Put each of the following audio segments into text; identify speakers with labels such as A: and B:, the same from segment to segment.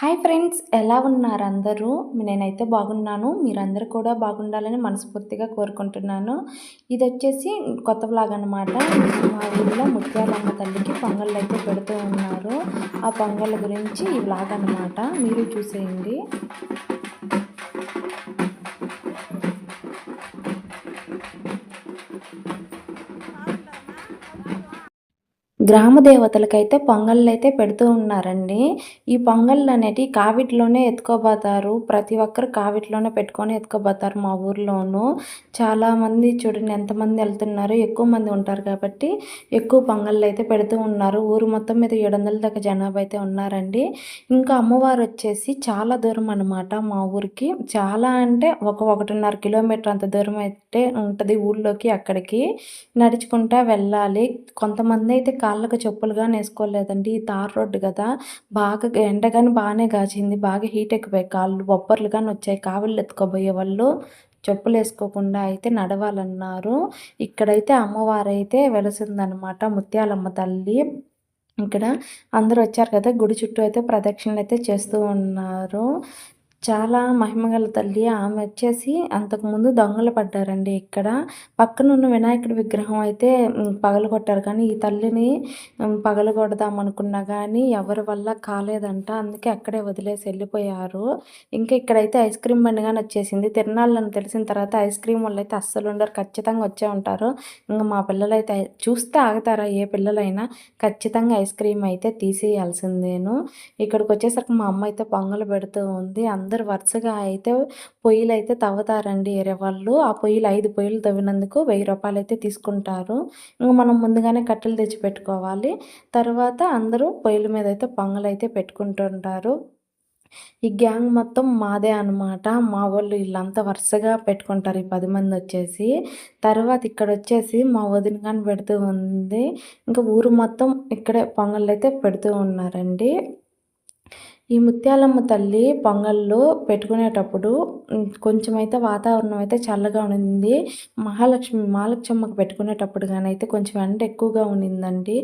A: Hi friends ఎలా ఉన్నారు అందరూ? నేనైతే బాగున్నాను. మీరందరూ కూడా బాగుండాలని మనస్ఫూర్తిగా కోరుకుంటున్నాను. ఇది వచ్చేసి కొత్త బ్లాగ్ అనమాట మా ఊళ్ళో ముత్యాలమ్మ తల్లికి పొంగళ్ళు అయితే పెడుతూ ఉన్నారు. ఆ పొంగళ్ళ గురించి ఈ బ్లాగ్ అనమాట మీరు చూసేయండి. గ్రామ దేవతలకైతే పొంగళ్ళు అయితే పెడుతూ ఉన్నారండి. ఈ పొంగళ్ళు అనేటివి కావిట్లోనే ఎత్తుకోబోతారు. ప్రతి ఒక్కరు కావిట్లోనే పెట్టుకొని ఎత్తుకోబోతారు మా ఊర్లోనూ. చాలామంది చూడండి ఎంతమంది వెళ్తున్నారు ఎక్కువ మంది ఉంటారు కాబట్టి ఎక్కువ పొంగళ్ళు అయితే పెడుతూ ఉన్నారు. ఊరు మొత్తం మీద ఏడు వందల దాకా జనాభా అయితే ఉన్నారండి. ఇంకా అమ్మవారు వచ్చేసి చాలా దూరం అనమాట మా ఊరికి. చాలా అంటే ఒక ఒకటిన్నర కిలోమీటర్ అంత దూరం అయితే ఉంటుంది ఊళ్ళోకి అక్కడికి. నడుచుకుంటా వెళ్ళాలి. కొంతమంది అయితే కాళ్ళకు చెప్పులు కానీ వేసుకోలేదండి. ఈ తార్ రోడ్డు కదా బాగా ఎండ కానీ బాగానే కాచింది బాగా హీట్ ఎక్కిపోయి కాళ్ళు బొబ్బర్లు కానీ వచ్చాయి. కావిళ్ళు ఎత్తుకోబోయే వాళ్ళు చెప్పులు వేసుకోకుండా అయితే నడవాలన్నారు. ఇక్కడైతే అమ్మవారు అయితే వెలసిందనమాట. ముత్యాలమ్మ తల్లి ఇక్కడ అందరూ వచ్చారు కదా గుడి చుట్టూ అయితే ప్రదక్షిణలు అయితే చేస్తూ ఉన్నారు. చాలా మహిమగల తల్లి. ఆమె వచ్చేసి అంతకుముందు దొంగలు పడ్డారండి ఇక్కడ. పక్కన ఉన్న వినాయకుడి విగ్రహం అయితే పగలగొట్టారు. కానీ ఈ తల్లిని పగలగొడదాం అనుకున్నా కానీ ఎవరి వల్ల కాలేదంట. అందుకే అక్కడే వదిలేసి వెళ్ళిపోయారు. ఇంకా ఇక్కడైతే ఐస్ క్రీమ్ బండి కానీ వచ్చేసింది తిరణాలని తెలిసిన తర్వాత ఐస్ క్రీమ్ వాళ్ళు అయితే అస్సలు ఉండరు. ఖచ్చితంగా వచ్చే ఉంటారు. ఇంకా మా పిల్లలు అయితే చూస్తే ఆగుతారా? ఏ పిల్లలైనా ఖచ్చితంగా ఐస్ క్రీమ్ అయితే తీసేయాల్సిందేను. ఇక్కడికి వచ్చేసరికి మా అమ్మ అయితే పొంగలు పెడుతూ ఉంది. అందరు వరుసగా అయితే పొయ్యిలు అయితే తవ్వుతారండి వేరే వాళ్ళు. ఆ పొయ్యిలు ఐదు పొయ్యిలు తవ్వినందుకు వెయ్యి రూపాయలు అయితే తీసుకుంటారు. ఇంకా మనం ముందుగానే కట్టెలు తెచ్చి పెట్టుకోవాలి. తర్వాత అందరూ పొయ్యిల మీద అయితే పొంగలు అయితే పెట్టుకుంటుంటారు. ఈ గ్యాంగ్ మొత్తం మాదే అనమాట మా వాళ్ళు వీళ్ళంతా వరుసగా పెట్టుకుంటారు. ఈ పది మంది వచ్చేసి. తర్వాత ఇక్కడ వచ్చేసి మా వదిన కానీ పెడుతూ ఉంది. ఇంకా ఊరు మొత్తం ఇక్కడే పొంగళ్ళు అయితే పెడుతూ ఉన్నారండి. ఈ ముత్యాలమ్మ తల్లి పొంగల్లో పెట్టుకునేటప్పుడు కొంచెం అయితే వాతావరణం అయితే చల్లగా ఉండింది. మహాలక్ష్మి మహాలక్ష్మమ్మకి పెట్టుకునేటప్పుడు కానీ అయితే కొంచెం ఎండ ఎక్కువగా ఉండిందండి.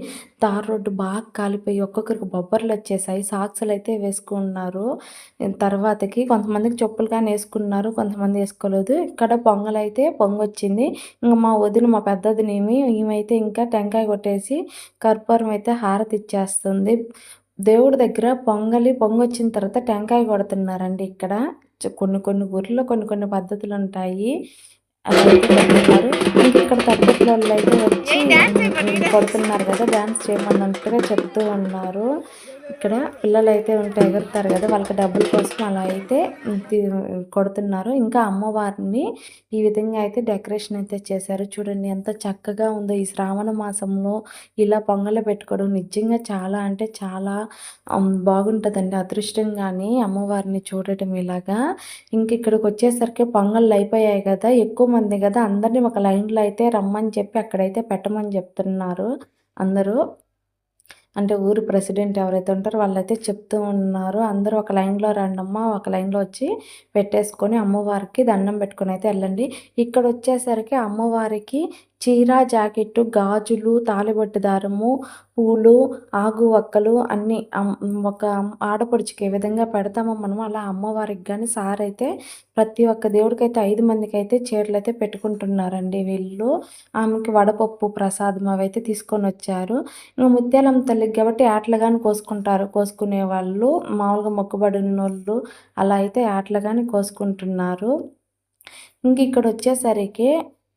A: తార్ రోడ్డు బాగా కాలిపోయి ఒక్కొక్కరికి బొబ్బర్లు వచ్చేసాయి. సాక్సులు అయితే వేసుకున్నారు. తర్వాతకి కొంతమందికి చెప్పులు కానీ వేసుకున్నారు కొంతమంది వేసుకోలేదు. ఇక్కడ పొంగల్ అయితే పొంగొచ్చింది. ఇంకా మా వదిన మా పెద్దదినేమి ఈమెయితే ఇంకా టెంకాయ కొట్టేసి కర్పూరం అయితే హారతి ఇచ్చేస్తుంది. దేవుడి దగ్గర పొంగలి పొంగొచ్చిన తర్వాత టెంకాయ కొడుతున్నారండి ఇక్కడ. కొన్ని కొన్ని ఊర్లో కొన్ని కొన్ని పద్ధతులు ఉంటాయి. ఇక్కడ తగ్గట్ల అయితే వచ్చి కొడుతున్నారు కదా డ్యాన్స్ చేయమన్నట్టుగా చెప్తూ ఉన్నారు. ఇక్కడ పిల్లలు అయితే ఉంటే ఎగురుతారు కదా వాళ్ళకి డబ్బుల కోసం అలా అయితే కొడుతున్నారు. ఇంకా అమ్మవారిని ఈ విధంగా అయితే డెకరేషన్ అయితే చేశారు. చూడండి ఎంత చక్కగా ఉందో ఈ శ్రావణ మాసంలో ఇలా పొంగలు పెట్టుకోవడం నిజంగా చాలా అంటే చాలా బాగుంటుందండి అదృష్టంగాని అమ్మవారిని చూడటం ఇలాగా. ఇంక ఇక్కడికి వచ్చేసరికి పొంగళ్ళు అయిపోయాయి కదా ఎక్కువ మంది కదా అందరినీ ఒక లైన్లో అయితే రమ్మని చెప్పి అక్కడైతే పెట్టమని చెప్తున్నారు. అందరూ అంటే ఊరు ప్రెసిడెంట్ ఎవరైతే ఉంటారో వాళ్ళైతే చెప్తూ ఉన్నారు. అందరూ ఒక లైన్లో రండమ్మా ఒక లైన్లో వచ్చి పెట్టేసుకొని అమ్మవారికి దండం పెట్టుకొని అయితే వెళ్ళండి. ఇక్కడ వచ్చేసరికి అమ్మవారికి చీర జాకెట్టు గాజులు తాలిబొట్టు దారము పూలు ఆగు వక్కలు అన్నీ ఒక ఆడపడుచుకి ఏ విధంగా పెడతామో మనం అలా అమ్మవారికి కానీ సార్ అయితే ప్రతి ఒక్క దేవుడికైతే ఐదు మందికి అయితే చీరలు అయితే పెట్టుకుంటున్నారండి వీళ్ళు. ఆమెకి వడపప్పు ప్రసాదం అవి అయితే తీసుకొని వచ్చారు. ఇంకా ముత్యాలమ్మ తల్లికి కాబట్టి ఆటలు కానీ కోసుకుంటారు. కోసుకునే వాళ్ళు మామూలుగా మొక్కుబడిన వాళ్ళు అలా అయితే ఆటలు కానీ కోసుకుంటున్నారు. ఇంక ఇక్కడ వచ్చేసరికి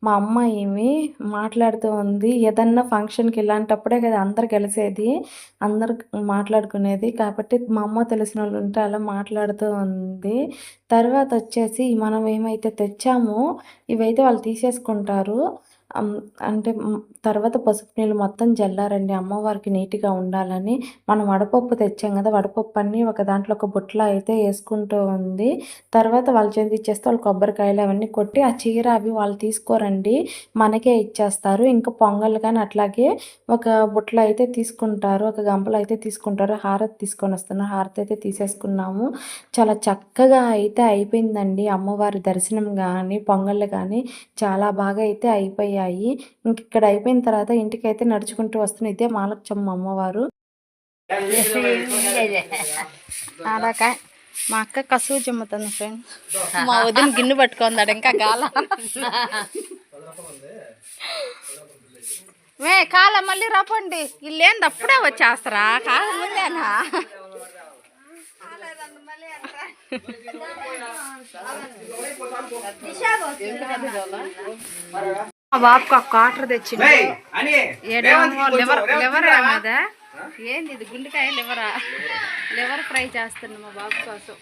A: మా అమ్మ ఏమి మాట్లాడుతూ ఉంది. ఏదన్నా ఫంక్షన్కి ఇలాంటప్పుడే కదా అందరు కలిసేది అందరు మాట్లాడుకునేది. కాబట్టి మా అమ్మ తెలిసిన వాళ్ళు ఉంటే అలా మాట్లాడుతూ ఉంది. తర్వాత వచ్చేసి మనం ఏమైతే తెచ్చామో ఇవైతే వాళ్ళు తీసేసుకుంటారు. అంటే తర్వాత పసుపు నీళ్ళు మొత్తం జల్లారండి. అమ్మవారికి నీట్గా ఉండాలని మనం వడపప్పు తెచ్చాం కదా వడపప్పు అన్నీ ఒక దాంట్లో ఒక బుట్ల అయితే వేసుకుంటూ ఉంది. తర్వాత వాళ్ళు చేతి ఇచ్చేస్తే వాళ్ళు కొబ్బరికాయలు అవన్నీ కొట్టి ఆ చీర అవి వాళ్ళు తీసుకోరండి. మనకే ఇచ్చేస్తారు. ఇంకా పొంగల్ కానీ అట్లాగే ఒక బుట్ల అయితే తీసుకుంటారు ఒక గంపలో అయితే తీసుకుంటారు. హారతి తీసుకొని వస్తున్నారు హారతి అయితే తీసేసుకున్నాము. చాలా చక్కగా అయితే అయిపోయిందండి అమ్మవారి దర్శనం కానీ పొంగళ్ళు కానీ చాలా బాగా అయితే అయిపోయాయి ఇంక ఇక్కడ అయిపోయిన తర్వాత ఇంటికైతే నడుచుకుంటూ వస్తున్న ఇదే మాలక్షమ్మ అమ్మవారు.
B: అలాగా. మా అక్క కసువు చెమ్ముతుంది ఫ్రెండ్స్. మా వదిన గిన్నె పట్టుకుందాడు ఇంకా కాల మే కాల మళ్ళీ రాపండి. వీళ్ళు ఏంది అప్పుడే వచ్చేస్తారా? కాల ముందేనా? మా బాబుకి ఒక క్వార్టర్ ఏడేమో లివర్ లివర్ మీద? ఏంది ఇది గుండెకాయ లివరా? లివర్ ఫ్రై చేస్తున్నా మా బాబు కోసం.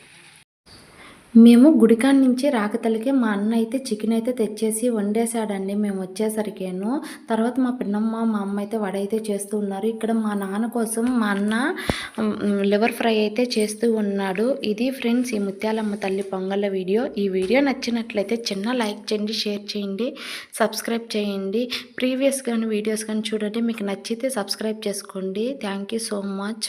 A: మేము గుడికాడ నుంచి రాకతలకి మా అన్న అయితే చికెన్ అయితే తెచ్చేసి వండేసాడండి మేము వచ్చేసరికేను. తర్వాత మా పిన్నమ్మ మా అమ్మ అయితే వడ అయితే చేస్తూ ఉన్నారు. ఇక్కడ మా నాన్న కోసం మా అన్న లివర్ ఫ్రై అయితే చేస్తూ ఉన్నాడు. ఇది ఫ్రెండ్స్ ఈ ముత్యాలమ్మ తల్లి పొంగళ్ళ వీడియో. ఈ వీడియో నచ్చినట్లయితే చిన్న లైక్ చేయండి షేర్ చేయండి సబ్స్క్రైబ్ చేయండి. ప్రీవియస్ కానీ వీడియోస్ కానీ చూడండి. మీకు నచ్చితే సబ్స్క్రైబ్ చేసుకోండి. Thank you so much.